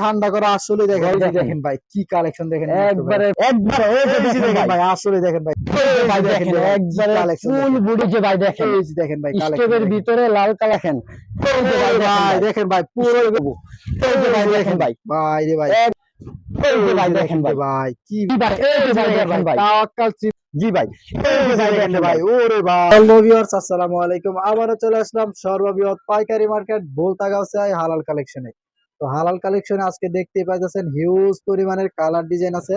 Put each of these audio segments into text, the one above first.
ঠান্ডা করা আসলে দেখেন ভাই, এই যে দেখেন। দেখেন ভাই কি কালেকশন দেখেন একবারে একবারে এই যে এই যে দেখেন দেখেন ভাই ভাই আসলে দেখেন ভাই ভাই দেখেন একবারে ফুল বুড়ি যে ভাই দেখেন দেখেন ভাই স্টেপের ভিতরে লাল কালা দেখেন ভাই দেখেন পুরো ভাই দেখেন ভাই ভাই রে ভাই দেখেন ভাই ভাই কি ভাই দেখেন তাওয়াক্কাল জি ভাই। ভাই ওরে ভাই হ্যালো ভিউয়ার্স আসসালামু আলাইকুম। আবারও চলে আসলাম সর্ববৃহৎ পাইকারি মার্কেট বোলতাগাঁওসায় হালাল কালেকশনে। তো হালাল কালেকশনে আজকে পাইতেছেন হিউজ পরিমাণের কালার ডিজাইন আছে।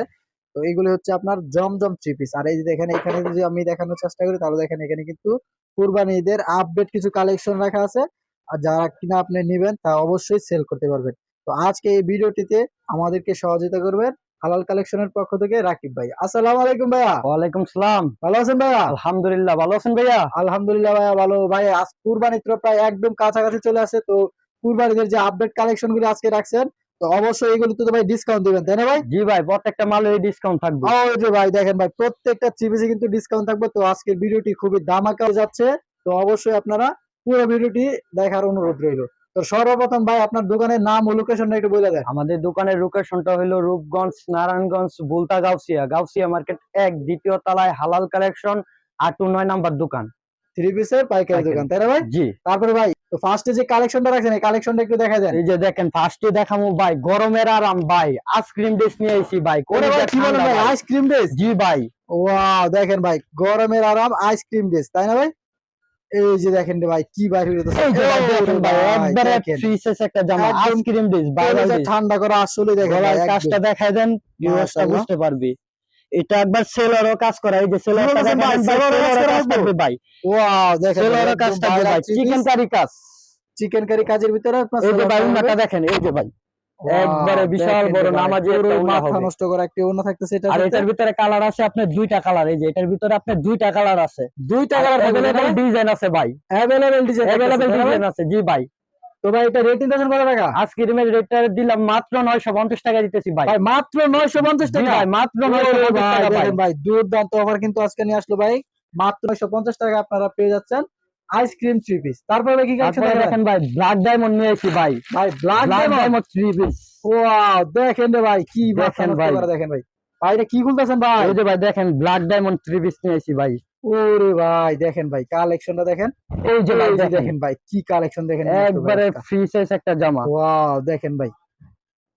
তো এগুলো হচ্ছে আপনার জমজম থ্রি পিস আর এই যে দেখেন এখানে যদি আমি দেখানোর চেষ্টা করি তাহলে দেখেন এখানে কিন্তু কুরবানি ঈদের আপডেট কিছু কালেকশন রাখা আছে। আর যারা কিনা আপনি নেবেন তা অবশ্যই সেল করতে পারবেন। তো আজকে এই ভিডিওটিতে আমাদেরকে সহযোগিতা করবেন হালাল কালেকশনের পক্ষ থেকে রাকিব ভাই। আসসালাম আলাইকুম ভাইয়া। ওয়ালাইকুম সালাম। ভালো আছেন ভাইয়া? আলহামদুলিল্লাহ ভালো আছেন ভাইয়া? আলহামদুলিল্লাহ ভাইয়া ভালো। ভাই আজ কুরবানি তো প্রায় একদম কাছাকাছি চলে আসে তো কুরবানিদের যে আপডেট কালেকশনগুলো আজকে রাখছেন তো অবশ্যই এগুলো তো ভাই ডিসকাউন্ট দিবেন তাই না ভাই? জি ভাই প্রত্যেকটা মালের ডিসকাউন্ট থাকবে। ওই যে ভাই দেখেন ভাই প্রত্যেকটা চিপিসে কিন্তু ডিসকাউন্ট থাকবে তো আজকের ভিডিওটি খুবই দামাকা হয়ে যাচ্ছে তো অবশ্যই আপনারা পুরো ভিডিওটি দেখার অনুরোধ রইল। তো সর্বপ্রথম ভাই আপনার দোকানের নাম ও লোকেশনটা একটু বলে দেন। আমাদের দোকানের লোকেশনটা হলো রূপগঞ্জ নারায়ণগঞ্জ বুলতা গাউসিয়া। গাউসিয়া মার্কেট এক দ্বিতীয় তলায় হালাল কালেকশন আট নয় নাম্বার দোকান। থ্রি পিসের পাইকারি। দোকান তাই না ভাই? জি। তারপরে ভাই তো ফার্স্টে যে কালেকশনটা রাখছেন এই কালেকশনটা একটু দেখা দেন। এই যে দেখেন ফার্স্টে দেখামু ভাই গরমের আরাম ভাই আইসক্রিম ডেস নিয়ে আইছি ভাই ওরে কি বলেন ভাই আইসক্রিম জি ভাই। ওয়াও দেখেন ভাই গরমের আরাম আইসক্রিম ডেস তাই না ভাই? এই যে দেখেন রে ভাই কি বাইরে একটা জামা আইসক্রিম ঠান্ডা করা আসলে দেখেন কাজটা। দেখায় দেন ভিউয়ার্সটা বুঝতে পারবি। এটা একবার সেলারও কাজ করা এই যে সেলারটা দেখেন ভাই, ওয়াও দেখেন সেলারও কাজ থাকবে চিকেন কারি কাজ। চিকেন কারি কাজের ভিতরে আপনার এই যে ভাই দেখেন এই যে ভাই। একবারে বিশাল দেখেন বড় রে ভাই, নামাজি পুরো একটা উন্না মাথা হবে। নষ্ট করা একটি অন্য থাকতেছে এটা আর এটার ভিতরে কালার আছে আপনার দুইটা কালার এই যে এটার ভিতরে আপনার দুইটা কালার আছে দুইটা আর কালার available ডিজাইন আছে ভাই अवेलेबल ডিজাইন अवेलेबल ডিজাইন আছে জি ভাই তো ভাই এটা রেটিং দিয়েছেন কত টাকা আজকের রেটটা দিলাম মাত্র 950 টাকা দিতেছি ভাই ভাই মাত্র 950 জি টাকা ভাই মাত্র ওরে 950 ভাই, টাকা ভাই দেখেন ভাই দুর্দান্ত অফার কিন্তু আজকে নিয়ে আসলো ভাই মাত্র 950 টাকা আপনারা পেয়ে যাচ্ছেন আইসক্রিম থ্রি পিস তারপরে কি কালেকশন দেখেন ভাই ব্ল্যাক ডায়মন্ড নিয়ে এসেছি ভাই। ভাই black diamond three piece wow দেখেন রে ভাই কি দেখেন ভাই। দেখেন ভাই। ভাই এটা কি খুলতেছেন ভাই? এই যে ভাই দেখেন ব্ল্যাক ডায়মন্ড থ্রি পিস নিয়ে এসেছি ভাই। ওরে ভাই দেখেন ভাই কালেকশনটা দেখেন। এই যে ভাই দেখেন। ভাই কি কালেকশন দেখেন একবারে ফ্রি সাইজ একটা জামা। ওয়াও দেখেন ভাই।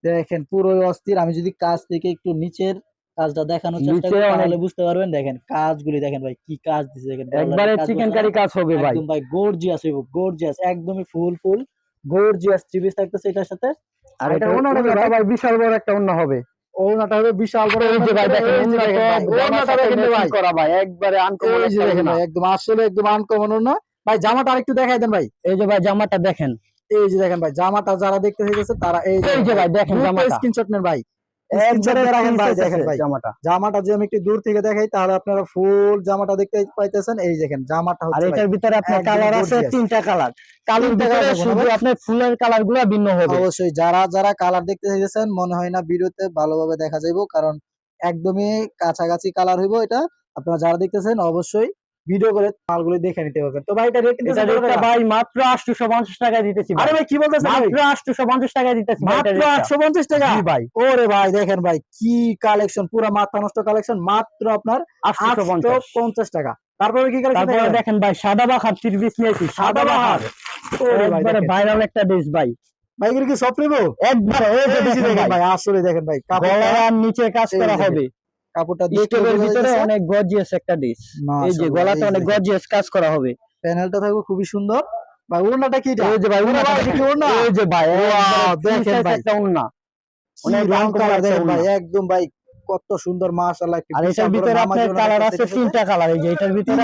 দেখেন পুরো অস্থির। আমি যদি কাজ থেকে একটু নিচের কাজটা দেখানোর চেষ্টা করি তাহলে বুঝতে পারবেন। দেখেন কাজগুলি দেখেন ভাই কি কাজ দিছে দেখেন একবারে চিকেন কারি কাজ হবে ভাই। একদম ভাই গর্জিয়াস হইব গর্জিয়াস একদমই ফুল ফুল গর্জিয়াস পিস থাকতেছে এটার সাথে। আর এটা ওনাটা ভাই- বিশাল বড় একটা ওন্না হবে। ওনাটা হবে বিশাল বড় এই যে ভাই দেখেন ওনাটা দেখেন ভাই করা ভাই? একবারে আনকমন দেখেন ভাই একদম আসলে একদম আনকমন না ভাই জামাটা আরেকটু দেখাই দেন ভাই। এই যে ভাই জামাটা দেখেন। এই যে দেখেন ভাই জামাটা যারা দেখতে চাইতেছে তারা এই এই যে ভাই দেখেন জামাটা। স্ক্রিনশট নেন ভাই। একবারে স্ক্রিনশট ভাই দেখেন ভাই। জামাটা। জামাটা যদি আমি একটু দূর থেকে দেখাই তাহলে আপনারা ফুল জামাটা দেখতে পাইতেছেন। এই দেখেন জামাটা আর এটার ভিতরে আপনার কালার আছে তিনটা কালার কালোর শুধু আপনার ফুলের কালারগুলা ভিন্ন হবে। অবশ্যই যারা যারা কালার দেখতে চাইতেছেন মনে হয় না ভিডিওতে ভালোভাবে দেখা যাইবো কারণ একদমই কাছাকাছি কালার হইবো এটা। আপনারা যারা দেখতেছেন অবশ্যই ভিডিও করে মালগুলো দেখে নিতে পারবেন তো ভাই এটা রেট এটা রেটটা ভাই মাত্র 850 টাকায় দিতেছি আরে ভাই কি বলতেছেন? মাত্র 850 টাকায় দিতেছি মাত্র এটার রেটটা। আটশো পঞ্চাশ টাকা? জি ভাই। ওরে ভাই দেখেন ভাই কি কালেকশন পুরো মাথা নষ্ট কালেকশন মাত্র আপনার আটশো 850 পঞ্চাশ টাকা। তারপরে কি কালেকশন তারপরে দেখেন ভাই সাদা বাহার থ্রি পিস নিয়েছি সাদা বাহার ওরে ভাই ভাইরাল একটা ডিশ ভাই। ভাই এগুলো কি সব নেব? একবারে এই যে দেখেন ভাই। আসলে দেখেন ভাই নিচে কাজ করা হবে। কাপড়টা স্টোভের ভিতরে অনেক গর্জিয়াস একটা ডিশ এই যে গলাটা অনেক গর্জিয়াস কাজ করা হবে। প্যানেলটা থাকবে খুবই সুন্দর। ভাই ওড়নাটা কি এটা? এই যে ভাই ওরে উন্না ভাই, এটা কি ওড়না? এই যে ভাই দেখেন ভাই। একটা অনেক রং কালার দেখেন ভাই একদম ভাই কত সুন্দর মাশাআল্লাহ আর এটার ভিতরে আপনার কালার আছে তিনটা কালার এই যে এটার ভিতরে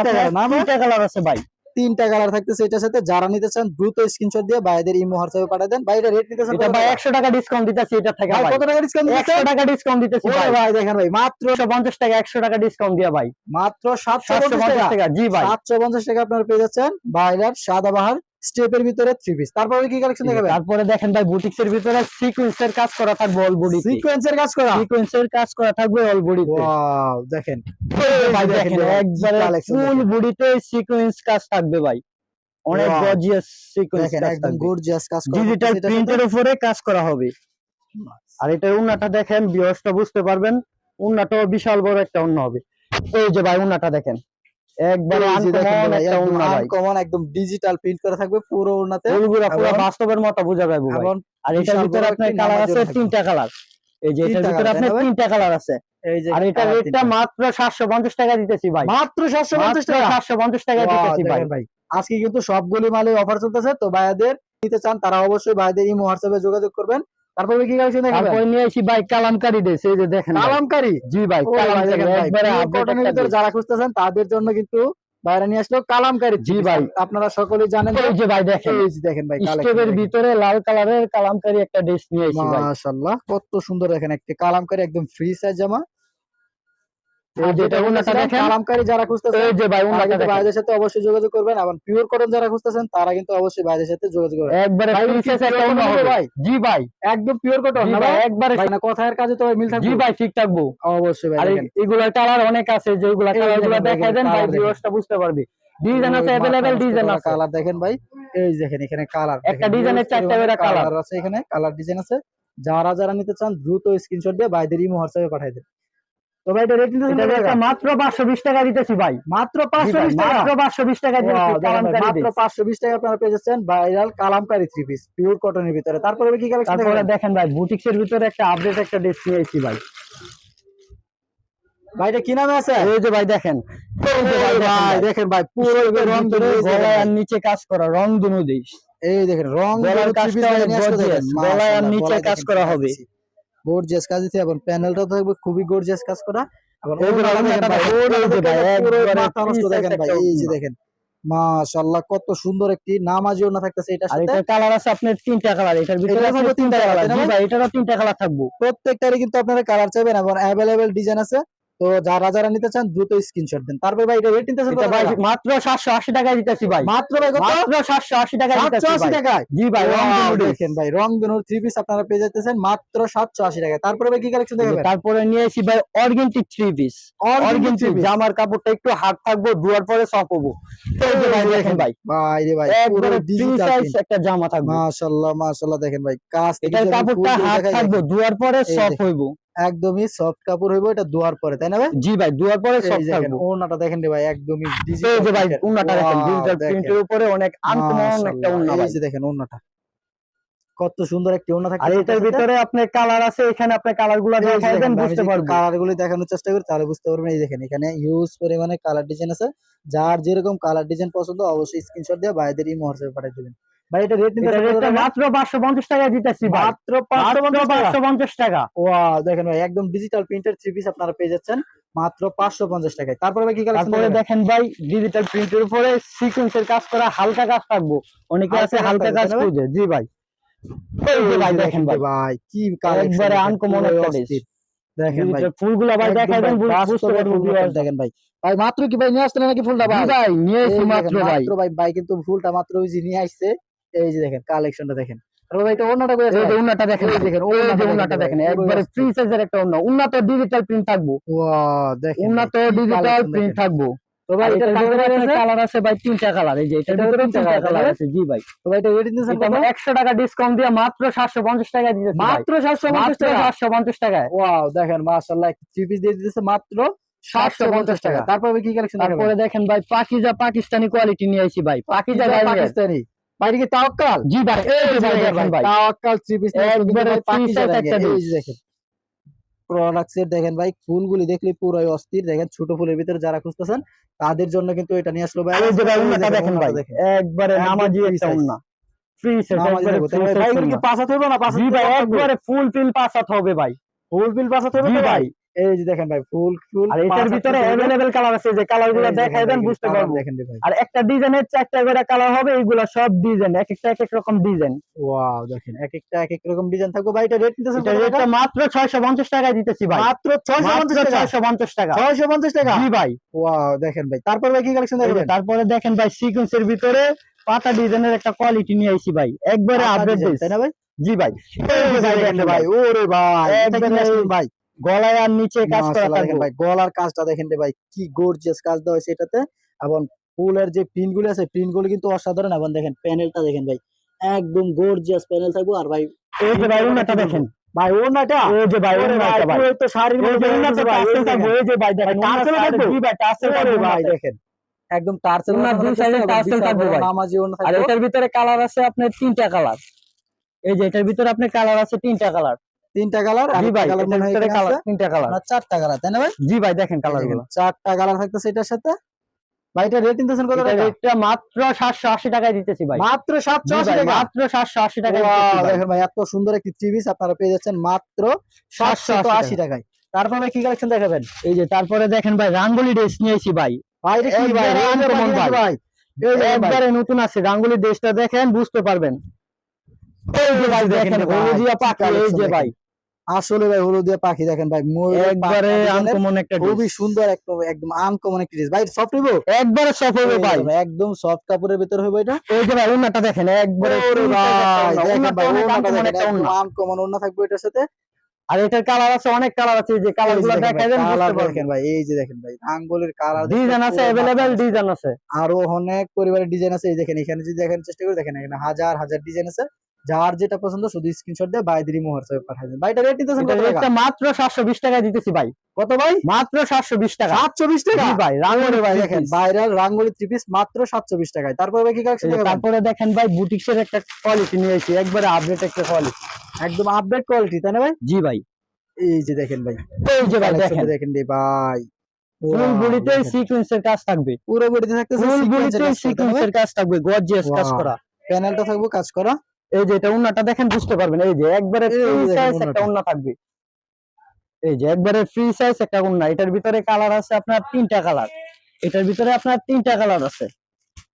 তিনটা কালার আছে ভাই। তিনটা কালার থাকতেছে এটার সাথে। যারা নিতে চান দ্রুত স্ক্রিনশট দিয়ে ভাইদের ইমো হোয়াটসঅ্যাপে পাঠিয়ে দেন। ভাই এটা রেট নিতেছেন এটা ভাই 100 টাকা ডিসকাউন্ট দিতেছি এটা থেকে ভাই কত টাকা ডিসকাউন্ট 100 টাকা ডিসকাউন্ট দিতেছি ভাই। ভাই দেখেন ভাই মাত্র 150 টাকা 100 টাকা ডিসকাউন্ট দিয়া ভাই। মাত্র 750 750 টাকা। টাকা জি ভাই। 750 টাকা আপনারা পেয়ে যাচ্ছেন। ভাইরার সাদাবাহার স্টেপের ভিতরে থ্রি পিস তারপরে কি কালেকশন দেখাবেন তারপরে দেখেন ভাই বুটিক্সের ভিতরে সিকোয়েন্সের কাজ করা থাকবে অল বডিতে সিকোয়েন্সের কাজ করা? সিকোয়েন্সের কাজ করা থাকবে অল বডিতে ওয়াও দেখেন। ভাই দেখেন একবারে ফুল বডিতে সিকোয়েন্স কাজ থাকবে ভাই। অনেক. গর্জিয়াস সিকোয়েন্স একদম গর্জিয়াস কাজ করা ডিজিটাল। প্রিন্টের উপরে কাজ করা হবে। আর এটা উন্নাটা দেখেন বিয়সটা বুঝতে পারবেন উন্নাটাও বিশাল বড় একটা উন্না হবে। এই যে ভাই উন্নাটা দেখেন। একবারে আনকমন একটা ভাই। uncommon, একদম ডিজিটাল প্রিন্ট করা থাকবে পুরো ওনাতে ফুলগুলা পুরো বাস্তবের মতো বোঝা যাবে ভাই আর এটার ভিতরে আপনার কালার আছে তিনটা কালার এই যে এটার ভিতরে আপনার তাই না ভাই? তিনটা কালার আছে। আর এটার রেটটা মাত্র সাতশো পঞ্চাশ টাকা দিতেছি ভাই। মাত্র টাকা? দিতেছি ভাই। ভাই। আজকে কিন্তু সবগুলি মালে অফার চলতেছে তো ভাইয়াদের নিতে চান তারা অবশ্যই ভাইদের ইমো হোয়াটসঅ্যাপে যোগাযোগ করবেন। তারপরে কি কালেকশন দেখেন তারপরে নিয়ে আসি ভাই কালামকারি ড্রেস এই যে দেখেন কালামকারি? জি ভাই কালামকারি একবারে যারা খুঁজতেছেন তাদের জন্য কিন্তু বাইরে নিয়ে আসলো কালামকারী। জি ভাই। আপনারা সকলেই জানেন এই যে ভাই দেখেন। এই যে দেখেন ভাই স্টেপের ভিতরে লাল কালারের কালামকারি একটা ড্রেস নিয়ে আসি ভাই মাশাআল্লাহ কত সুন্দর দেখেন একটা কালামকারী একদম ফ্রি সাইজ জামা এই আর যে যেটা এটা উন্নাটা বলতেছিলাম, দেখেন কালামকারী যারা খুঁজতেছেন এই যে ভাই তারা উন্নাটা কিন্তু দেখেন ভাইদের সাথে অবশ্যই যোগাযোগ করবেন এবং পিওর কটন যারা খুঁজতেছেন তারা কিন্তু অবশ্যই ভাইদের সাথে যোগাযোগ করবেন একবারে ভাই, princess কি একটা pure উন্না cotton হবে ভাই? জি ভাই একদম পিওর কটন জি না ভাই ভাই একবারে ভাই না কথার কাজে তো ভাই মিল থাকবে জি ভাই ঠিক থাকবো অবশ্যই ভাই আর দেখেন এগুলার কালার অনেক আছে যেগুলা এই যে কালার গুলা দেখেন, দেখাই দেন এগুলো ভাই colour দেখেন। ভিউয়ার্সটা বুঝতে পারবে ডিজাইন আছে अवेलेबल ডিজাইন আছে কালার দেখেন ভাই এই যে দেখেন এখানে কালার একটা ডিজাইনের চারটা করে কালার আছে এখানে কালার ডিজাইন আছে যারা যারা নিতে চান দ্রুত স্ক্রিনশট দিয়ে ভাইদের ইমো হোয়াটসঅ্যাপে পাঠিয়ে দেন তো ভাই এটা রেট মাত্র 520 টাকা দিতেছি ভাই। মাত্র 520 টাকা। মাত্র 520 টাকা দিতেছি মাত্র 520 টাকা আপনারা পেয়ে যাচ্ছেন viral Kalamkari three piece pure কটনের ভিতরে। তারপরে কি কালেকশন তারপরে দেখেন? ভাই বুটিক্সের ভিতরে একটা আপডেট একটা ড্রেস নিয়ে এসেছি ভাই। ভাই এটা কি নামে আছে? এই যে ভাই দেখেন। ভাই দেখেন ভাই পুরো রং আর নিচে কাজ করা রং দুনো দেশ এই দেখেন রং গলার কাজটা অনেক গলায় আর নিচে কাজ করা হবে। গর্জিয়াস কাজ দিতে এবং প্যানেলটা থাকবে খুবই গর্জিয়াস কাজ করা। এবং এই যে দেখেন মাশাআল্লাহ কত সুন্দর একটি নামাজিও না থাকতেছে এটা আর এটা কালার আছে আপনার তিনটা কালার এটার ভিতরে তিনটা কালার জি ভাই এটারও তিনটা কালার থাকব। প্রত্যেকটারই কিন্তু আপনারা কালার চাইবেন এবং অ্যাভেলেবেল ডিজাইন আছে। তো যারা যারা নিতে চান দ্রুত স্ক্রিনশট দেন। তারপর ভাই এটা রেট নিতে এটা ভাই মাত্র 780 টাকায় দিতেছি ভাই। মাত্র ভাই কত? মাত্র 780 টাকায় দিতেছি 780 ভাই। টাকায়? জি ভাই রং দুনো। দেখেন ভাই রং বেনুর থ্রি পিস আপনারা পেয়ে যাচ্ছেন মাত্র সাতশো আশি টাকায়। তারপরে ভাই কি কালেকশন দেখাবেন? তারপরে নিয়ে এসেছি ভাই অর্গেন্টিক থ্রি পিস অর্গেন্টিক জামার কাপড়টা একটু হার্ড থাকব দুয়ার পরে সফট হব। এই যে ভাই দেখেন ভাই। ভাই রে ভাই পুরো ডিজিটাল সাইজ একটা জামা থাকবে। মাশাআল্লাহ মাশাআল্লাহ দেখেন ভাই কাজ আমি কাপড়টা হার্ড থাকব দেখেন, ধোয়ার পরে সফট। হইবো। একদমই সফট কাপড় হইবো এটা ধোয়ার পরে তাই না ভাই? জি ভাই ধোয়ার পরে সফট থাকব ওড়নাটা দেখেন রে ভাই একদমই এই ডিজিটাল যে ভাই উন্নাটা দেখেন ডিজিটাল প্রিন্টের উপরে অনেক আনকমন একটা এই ভাই। যে দেখেন ওড়নাটা। কত সুন্দর একটি ওড়না থাকে আর এটার ভিতরে আপনার কালার আছে এখানে আপনি কালারগুলা দেখাই দেন বুঝতে পারবেন কালারগুলো দেখানোর চেষ্টা করি তাহলে বুঝতে পারবেন। এই দেখেন এখানে হিউজ পরিমাণে কালার ডিজাইন আছে। যার যেরকম কালার ডিজাইন পছন্দ অবশ্যই স্ক্রিনশট দিয়ে ভাইদের ইমো হোয়াটসঅ্যাপে পাঠিয়ে দিবেন। ভাই এটা রেট নিতে এটার রেটটা মাত্র 550 টাকা দিতেছি মাত্র মাত্র 550 টাকা। ওয়াও দেখেন ভাই একদম ডিজিটাল প্রিন্টের থ্রি পিস আপনারা পেয়ে যাচ্ছেন মাত্র 550 টাকায়। তারপরে ভাই কি কালেকশন তারপরে দেখেন? ভাই ডিজিটাল প্রিন্টের উপরে সিকোয়েন্সের কাজ করা হালকা কাজ থাকব। অনেকে আছে হালকা কাজ তাই না ভাই? খুঁজে। জি ভাই। ভাই দেখেন ভাই। ভাই। কি একবারে uncommon একটা dress। দেখেন ভাই ডিজিটাল ভাই দেখাই দেন বুঝতে বাস্তবে ফুলগুলো দেখেন ভাই। ভাই মাত্র কি ভাই নিয়ে নাকি ফুলটা ভাই? ভাই নিয়ে মাত্র মাত্র ভাই ভাই কিন্তু ফুলটা মাত্র ওই যে নিয়ে আসছে। এই যে দেখেন কালেকশনটা দেখেন। ভাই দেখেন। দেখেন, যে একবারে ফ্রি সাইজের একটা ডিজিটাল প্রিন্ট থাকব। দেখেন ডিজিটাল প্রিন্ট দেখেন। থাকব। তো ভাই এটা কালার আছে? ভাই তিনটা কালার এই যে এটার ভিতরে তিনটা তিনটা কালার আছে। জি ভাই। তো ভাই এটা রেটিং দিয়েছেন কত? 100 টাকা ডিসকাউন্ট দিয়ে মাত্র 750 টাকা দিতেছি মাত্র 750 মাত্র টাকা? 750 টাকায়। ওয়াও দেখেন মাশাআল্লাহ থ্রি পিস দিয়ে দিতেছে মাত্র 750 টাকা। টাকা। তারপর কি কালেকশন তারপরে দেখেন ভাই পাকিজা পাকিস্তানি কোয়ালিটি নিয়ে আইছি ভাই। পাকিজা পাকিস্তানি। ভাই কি তাওয়াক্কাল? জি ভাই এই যে ভাই ভাই। তাওয়াক্কাল থ্রি পিস একবারে size একটা। দেখেন প্রোডাক্টস এর দেখেন। ভাই ফুলগুলি দেখলে পুরোই অস্থির। দেখেন ছোট ফুলের ভিতরে যারা খুঁজতেছেন তাদের জন্য কিন্তু এটা নিয়ে আসলো ভাই এই যে ভাই উন্নাটা দেখেন, ভাই। একবারে নামাজি একটা উন্না। ফ্রি সাইজ একবারে ভাই কি উন্না। পাঁচাত না? জি ভাই একবারে ফুল ফিল পাস আউট হবে ভাই। ফুল হইবো জি ভাই? ভাই। এই যে দেখেন ভাই ফুল ফুল আর এটার পাঁচ হাত ভিতরে হইবো। अवेलेबल কালার আছে যে কালার গুলো এই যে দেখাই দেখেন দেন ভাই, বুঝতে colour পারবো দেখেন রে ভাই আর একটা ডিজাইনের চারটা করে কালার হবে এইগুলা সব ডিজাইন এক একটা এক এক রকম ডিজাইন ওয়াও দেখেন এক একটা এক এক রকম ডিজাইন থাকবে ভাই এটা রেট নিতেছেন এটা কত টাকা? রেটটা মাত্র 650 টাকায় দিতেছি ভাই মাত্র 650 মাত্র টাকা 650 টাকা 650 টাকা জি ভাই ওয়াও দেখেন ভাই তারপর ভাই কি কালেকশন এই যে দেখবেন তারপরে দেখেন ভাই সিকোয়েন্সের ভিতরে পাতা ডিজাইনের একটা কোয়ালিটি নিয়ে আইছি ভাই একবারে পাতা আপডেট design, তাই না ভাই জি ভাই এই যে ভাই দেখেন ভাই ওরে ভাই এটা কি একবারে national ভাই গলায় আর নিচে কাজ করা থাকবে। ভাই গলার কাজটা দেখেন ভাই কি গর্জিয়াস কাজ দেওয়া হয়েছে এটাতে। এবং ফুলের যে প্রিন্টগুলো আছে প্রিন্টগুলো কিন্তু অসাধারণ। এবং দেখেন প্যানেলটা দেখেন ভাই একদম গর্জিয়াস প্যানেল থাকব। আর ভাই এই যে ভাই উন্নাটা দেখেন। ভাই ওনাটা এই যে ভাই ওরে ভাই তো শাড়ির এই মতো যে দেখা ভাই, এই। যে ভাই দেখেন উন্নাটা থাকবে? জি ভাই টার্সেল ওরে থাকবে ভাই দেখেন। একদম টার্সেল ওনার দুই এ টার্সেল থাকবে ভাই। নামাজি ওনা আর এটার ভিতরে কালার আছে আপনার তিনটা কালার। এই যে এটার ভিতরে আপনার কালার আছে তিনটা কালার। তিনটা কালার জি ভাই কালার মনে হয় কালার তিনটা কালার। আপনার চারটা কালার তাই না ভাই? জি ভাই দেখেন চারটা কালার থাকতেছে এটার সাথে। ভাই এটা রেট নিতেছেন কত এটা টাকা? রেটটা মাত্র 780 টাকায় দিতেছি ভাই। মাত্র 780 টাকা? মাত্র 780 টাকায় Wow, দিতেছি ভাই। দেখেন ভাই এত সুন্দর একটি আপনারা পেয়ে যাচ্ছেন মাত্র 780 টাকায়। তারপরে কি কালেকশন দেখাবেন? এই যে তারপরে দেখেন ভাই রাঙ্গুলি ড্রেস নিয়েছি ভাই। ভাই এটা কি ভাই। ভাই। একবারে নতুন আছে রাঙ্গুলি ড্রেসটা দেখেন বুঝতে পারবেন। এই যে ভাই দেখেন হলুদিয়া এই যে ভাই। আসলে ভাই হলুদিয়া পাখি দেখেন ভাই ময়ূরের একবারে পাখা design এর আনকমন একটা খুবই ড্রেস সুন্দর একটা একদম আনকমন একটি ড্রেস ভাই সফট হইবো একবারে সফট হবে ভাই একদম সফট কাপড়ের ভিতর হইবো এটা এই যে ভাই উন্নাটা দেখেন একবারে ওরে full ভাই size একটা দেখেন উন্না। ভাই উন্নাটা ওনাটা অনেক uncommon দেখেন একটা একদম উন্না। আনকমন ওনা থাকবে এটার সাথে আর এটার কালার আছে অনেক কালার আছে এই যে কালার গুলো এই যে দেখা দেখেন দেন ভাই, বুঝতে colour পারবেন দেখেন ভাই এই যে দেখেন ভাই আঙ্গুলের কালার ডিজাইন আছে अवेलेबल ডিজাইন আছে আরো অনেক পরিবারের ডিজাইন আছে এই দেখেন এখানে যদি দেখেন চেষ্টা করে দেখেন এখানে হাজার হাজার ডিজাইন আছে যার যেটা পছন্দ শুধু স্ক্রিনশট দিয়ে বাইদিরি মোহর সাহেব পাঠিয়ে দেন। ভাই এটা রেট দিতেছেন কত টাকা? মাত্র 720 টাকা দিতেছি ভাই। কত ভাই? মাত্র 720 টাকা। 720 টাকা? ভাই রাঙ্গুলি ভাই দেখেন ভাইরাল রাঙ্গুলি থ্রি পিস মাত্র 720 টাকায়। তারপরে ভাই কি কালেকশন তারপরে দেখেন ভাই বুটিক্সের একটা কোয়ালিটি নিয়েছি একবারে আপডেট একটা কোয়ালিটি একদম আপডেট কোয়ালিটি তাই না ভাই? জি ভাই। এই যে দেখেন ভাই এই যে ভাই দেখেন। দেখেন ভাই। ফুল বডিতে সিকোয়েন্সের কাজ থাকবে। পুরো বডিতে থাকতেছে ফুল বডিতে? সিকোয়েন্সের কাজ থাকবে গর্জিয়াস কাজ করা। প্যানেলটা থাকবে কাজ করা। এই যে এটা উন্নাটা দেখেন বুঝতে পারবেন। এই যে একবারে ফ্রি সাইজ একটা উন্না থাকবে। এই যে একবারে ফ্রি সাইজ একটা উন্না। এটার ভিতরে কালার আছে আপনার তিনটা কালার এটার ভিতরে আপনার তিনটা কালার আছে।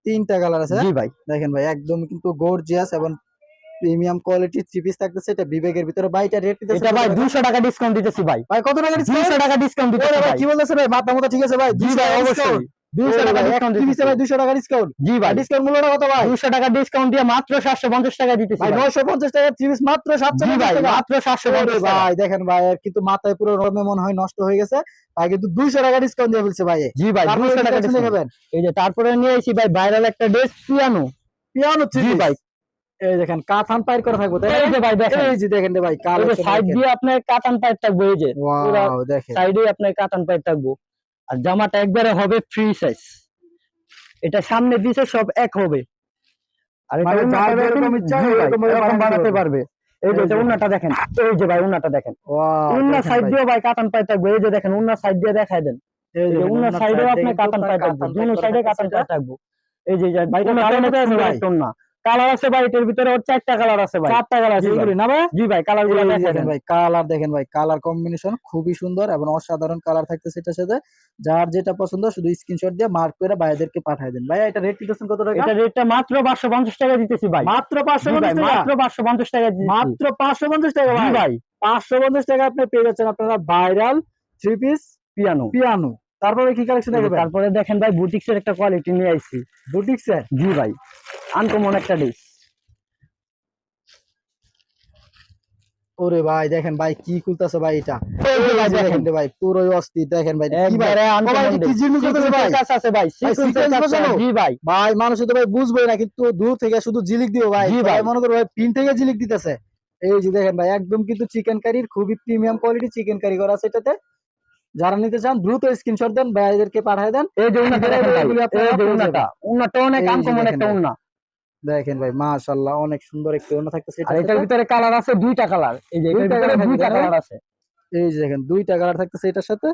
তিনটা কালার আছে। জি ভাই। দেখেন ভাই একদম কিন্তু গর্জিয়াস এবং প্রিমিয়াম কোয়ালিটি থ্রি পিস থাকতেছে। এটা বিবেকের ভিতরে ভাই এটা রেট এটা ভাই 200 টাকা ডিসকাউন্ট দিতেছি ভাই। ভাই কত টাকা ডিসকাউন্ট 200 টাকা ডিসকাউন্ট দিতেছি ভাই কি বলতেছে ভাই? মাথা মতো ঠিক আছে ভাই। জি ভাই অবশ্যই। 200 টাকা ডিসকাউন্ট দিতেছে দিতেছি ভাই 200 টাকা ডিসকাউন্ট জি ভাই। ডিসকাউন্ট মূল্যটা কত ভাই? 200 টাকা ডিসকাউন্ট দিয়ে মাত্র 750 টাকা দিতেছি ভাই ভাই। 950 টাকা থ্রি মাত্র জি 750 ভাই মাত্র 750 ওরে ভাই দেখেন ভাই কিন্তু মাথায় পুরো রমে মনে হয় নষ্ট হয়ে গেছে। ভাই কিন্তু 200 টাকা ডিসকাউন্ট দিয়ে ফেলছে ভাই। জি ভাই তারপরে 200 টাকা দেখাবেন এই যে তারপরে নিয়ে ভাই ভাইরাল একটা ড্রেস পিয়ানো। পিয়ানো জি ভাই। এই দেখেন কাথান পাইর করা থাকবে তাই এই যে ভাই দেখেন। এই যে দেখেন ভাই সাইড দিয়ে আপনার কাতান পাইপ থাকবে এই যে। পুরা সাইডে আপনার কাতান পাইপ থাকব। আর জামাটা একবারে হবে ফ্রি সাইজ এটা সামনে পিছে সব এক হবে। আর এটা মানে বানাতে পারবে। এই যে উন্নাটা দেখেন এই যে ভাই উন্নাটা দেখেন। উন্না সাইড দিয়ে ভাই। কাতান থাকবে। এই যে দেখেন উন্না সাইড দিয়ে দেখাই দেন। এই এই যে উন্না সাইডেও আপনি কাতান আপনার থাকবে। দুনো সাইডে কাতান পাইপ এই যে ভাই, আছে কালার আছে ভাই এটার ভিতরে ওর চারটা কালার আছে ভাই। চারটা কালার আছে জি না ভাই? জি ভাই কালারগুলো দেখেন ভাই কালার দেখেন ভাই কালার কম্বিনেশন খুবই সুন্দর এবং অসাধারণ কালার থাকতেছে এটার সাথে। যার যেটা পছন্দ শুধু স্ক্রিনশট দিয়ে মার্ক করে ভাইদেরকে পাঠিয়ে দেন। ভাই এটা রেট দিতেছেন কত টাকা? এটা রেটটা মাত্র 550 টাকা দিতেছি ভাই। মাত্র পাঁচশো জি ভাই, পঞ্চাশ টাকা? মাত্র 550 টাকা মাত্র পাঁচশো পঞ্চাশ টাকা জি ভাই। ভাই। পাঁচশো পঞ্চাশ টাকা আপনি পেয়ে যাচ্ছেন আপনারা viral three piece piano piano তারপরে কি কালেকশন দেখবেন তারপরে দেখেন ভাই বুটিক্সের একটা কোয়ালিটি নিয়ে আইছি। বুটিক স্যার জি ভাই। আনকমন একটা ড্রেস ওরে ভাই দেখেন ভাই কি খুলতেছে ভাই এটা। ভাই দেখেন। ভাই পুরোই অস্থির দেখেন ভাই। কি ভাই? একবারে ও ভাই, আনকমন এটা কি জিনিস করতেছে ভাই? কাজ আছে ভাই sequence সিকোয়েন্সের কাজ বোঝানো? জি ভাই। ভাই মানুষ তো ভাই বুঝবে না কিন্তু দূর থেকে শুধু জিলিক দিও ভাই। জি ভাই। মনে করো ভাই পিন থেকে জিলিক দিতেছে। এই যে দেখেন ভাই একদম কিন্তু চিকেন কারির খুবই প্রিমিয়াম কোয়ালিটি চিকেন কারি করা আছে এটাতে। যারা নিতে চান দ্রুত স্ক্রিনশট দেন ভাইদেরকে পাঠিয়ে দেন। এই যে উন্নাটা অনেক আনকমন একটা। উন্না। দেখেন ভাই মাশাআল্লাহ অনেক সুন্দর একটি ওনা থাকতেছে আর এটার ভিতরে কালার আছে দুইটা কালার এই যে এটার দুইটা ভিতরে দুইটা কালার আছে। এই যে দেখেন দুইটা কালার থাকতেছে এটার সাথে।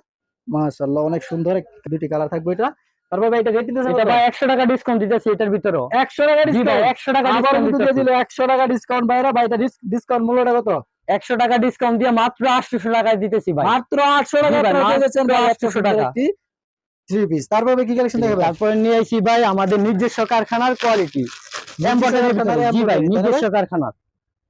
মাশাআল্লাহ অনেক সুন্দর এক- দুইটি কালার থাকবে এটা। তারপর ভাই এটা রেট দিতেছে এটা ভাই 100 টাকা ডিসকাউন্ট দিতেছি এটার ভিতরে 100 টাকা ডিসকাউন্ট 100 টাকা আবার ডিসকাউন্ট কিন্তু দিয়ে দিল 100 টাকা ডিসকাউন্ট ভাইরা। ভাই এটা ডিসকাউন্ট মূল্যটা কত? 100 টাকা ডিসকাউন্ট দিয়ে মাত্র 800 টাকায় দিতেছি ভাই। মাত্র 800 টাকা জি ভাই, আপনারা পেয়ে যাচ্ছেন ভাই 800 800 টাকা। একটি থ্রি পিস তারপরে কি কালেকশন দেখাবেন তারপরে নিয়ে আসি ভাই আমাদের নিজস্ব কারখানার কোয়ালিটি জি ভাই embroidery, তাই না নিজস্ব কারখানার।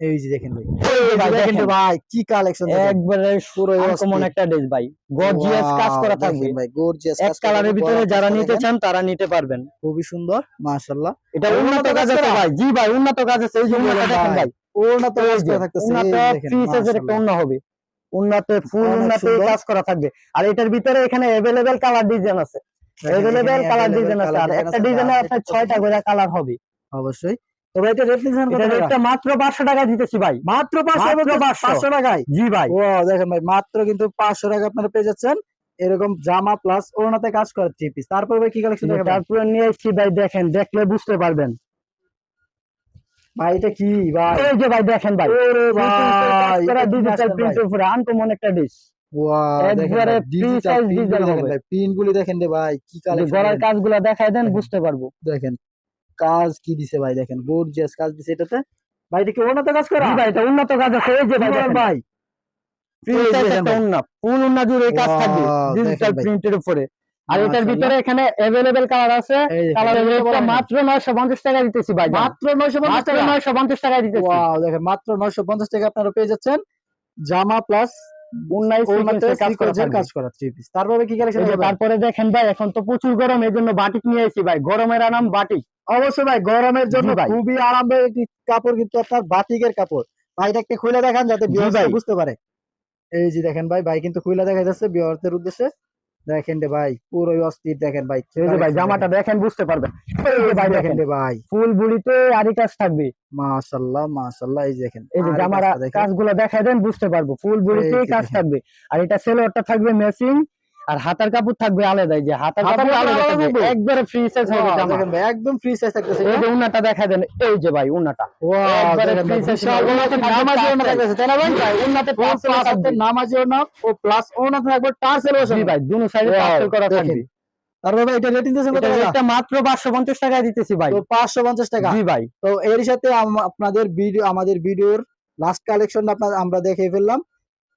এই যে দেখেন ভাই। এই যে ভাই দেখেন দেখেন। তো ভাই কি কালেকশন একবারে পুরো আনকমন একটা ড্রেস ভাই। গর্জিয়াস কাজ করা থাকবে। ভাই গর্জিয়াস এক কালারের ভিতরে যারা নিতে চান তারা নিতে পারবেন। খুবই সুন্দর মাশাআল্লাহ। এটা উন্নত কাজ আছে ভাই। জি ভাই উন্নত কাজ আছে। এই যে উন্নত দেখেন ভাই? ভাই। উন্নত কাজ থাকতেছে। উন্নত ফ্রি সাইজের একটা। হবে। উন্নত ফুল অনেক উন্নত সুন্দর। কাজ করা থাকবে আর এটার ভিতরে এখানে अवेलेबल কালার ডিজাইন আছে এভেলেবেল কালার ডিজাইন আছে আর একটা ডিজাইনে আপনার ছয়টা করে কালার হবে অবশ্যই তো ভাই এটা রেট নিছেন কত এটা টাকা? রেটটা মাত্র 500 টাকা দিতেছি ভাই মাত্র 500 মাত্র 500 500 টাকায় জি ভাই ও দেখেন ভাই মাত্র কিন্তু 500 টাকা আপনারা পেয়ে যাচ্ছেন এরকম জামা প্লাস ওড়নাতে কাজ করে থ্রি পিস তারপর ভাই কি কালেকশন দেখেন ভাই? তারপরে নিয়ে এসেছি ভাই দেখেন দেখলে বুঝতে পারবেন ভাই এটা কি ভাই? এই যে ভাই দেখেন ভাই। ওরে ভাই ডিজিটাল প্রিন্টের উপরে আনকমন একটা ডিশ দেখেন রে ভাই কি গলার কাজগুলো দেখায় দেন বুঝতে পারব। দেখেন কাজ কি দিছে ভাই দেখেন গর্জিয়াস কাজ দিছে এটাতে। ভাই এটা কি ওড়নাতে কাজ করা? ভাই এটা উন্নত কাজ আছে এই যে ভাই ভাই। ফুল উন্না জুড়ে কাজ থাকবে ডিজিটাল প্রিন্টের উপরে। আর এটার মাশাআল্লাহ। ভিতরে এখানে अवेलेबल কালার আছে এই দেখেন, কালারের এটা রেটটা বলেন। মাত্র 950 টাকা দিতেছি ভাই মাত্র 950 মাত্র টাকা 950 টাকা দিতেছি ওয়াও দেখেন মাত্র 950 টাকা আপনারা পেয়ে যাচ্ছেন জামা প্লাস উন্নাই ওড়নাতে সিকোয়েন্সের কাজ করা সিকোয়েন্সের থাকবে। কাজ করা থ্রি পিস তারপরে কি কালেকশন এই যে তারপরে দেখেন ভাই এখন তো প্রচুর গরম এই জন্য বাটিক নিয়ে এসেছি ভাই গরমের আরাম বাটিক অবশ্যই ভাই গরমের জন্য জি ভাই। খুবই আরামদায়ক একটি কাপড় কিন্তু আপনার বাটিকের কাপড় ভাই এটা একটু খুলে দেখান যাতে জি ভিউয়ার্স ভাই। বুঝতে পারে এই যে দেখেন ভাই ভাই কিন্তু খুলে দেখা যাচ্ছে ভিউয়ারদের উদ্দেশ্যে দেখেন রে ভাই পুরোই অস্থির দেখেন ভাই। ভাই জামাটা দেখেন বুঝতে পারবেন। ভাই দেখেন রে ভাই। ফুল বুড়িতে আরি কাজ থাকবে। মাশাআল্লাহ মাশাআল্লাহ এই দেখেন এই যে জামার কাজগুলো দেখায় দেন বুঝতে পারব। ফুল বুড়িতে এই কাজ থাকবে। আর এটা সেলোয়ারটা থাকবে ম্যাচিং আর হাতার কাপড় থাকবে আলাদা যে হাতার কাপড় আলাদা থাকবে? একবারে ফ্রি সাইজ হবে জামা। একদম ফ্রি সাইজ থাকতেছে এই যে উন্নাটা দেখা দেন এই যে ভাই ওয়াও একবারে নামাজি ওড়না থাকতেছে তাই না ভাই? উন্নাতে ফুল প্লাস নামাজি ওড়না ও প্লাস ওড়না থাকবে টার্সেল ভাই দুনো সাইডে করা থাকবে। ভাই এটা রেটিং দিয়েছেন কত এটা মাত্র 550 টাকায় দিতেছি ভাই। তো 550 টাকা। জি ভাই। তো এর সাথে আপনাদের ভিডিও আমাদের ভিডিওর লাস্ট কালেকশন আপনার আমরা দেখে ফেললাম।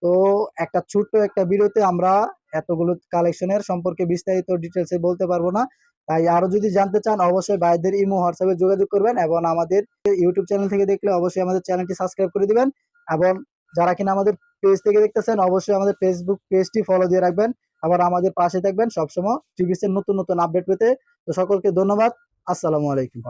তো একটা ছোট্ট একটা ভিডিওতে আমরা এতগুলো কালেকশনের সম্পর্কে বিস্তারিত ডিটেলসে বলতে পারব না। তাই আরও যদি জানতে চান, অবশ্যই ভাইদের ইমো, হোয়াটসঅ্যাপে যোগাযোগ করবেন এবং আমাদের ইউটিউব চ্যানেল থেকে দেখলে অবশ্যই আমাদের চ্যানেলটি সাবস্ক্রাইব করে দিবেন এবং যারা কিনা আমাদের পেজ থেকে দেখতেছেন, অবশ্যই আমাদের ফেসবুক পেজটি ফলো দিয়ে রাখবেন। আবার আমাদের পাশে থাকবেন সবসময় টিভিসের নতুন নতুন আপডেট পেতে। তো সকলকে ধন্যবাদ। আসসালামু আলাইকুম।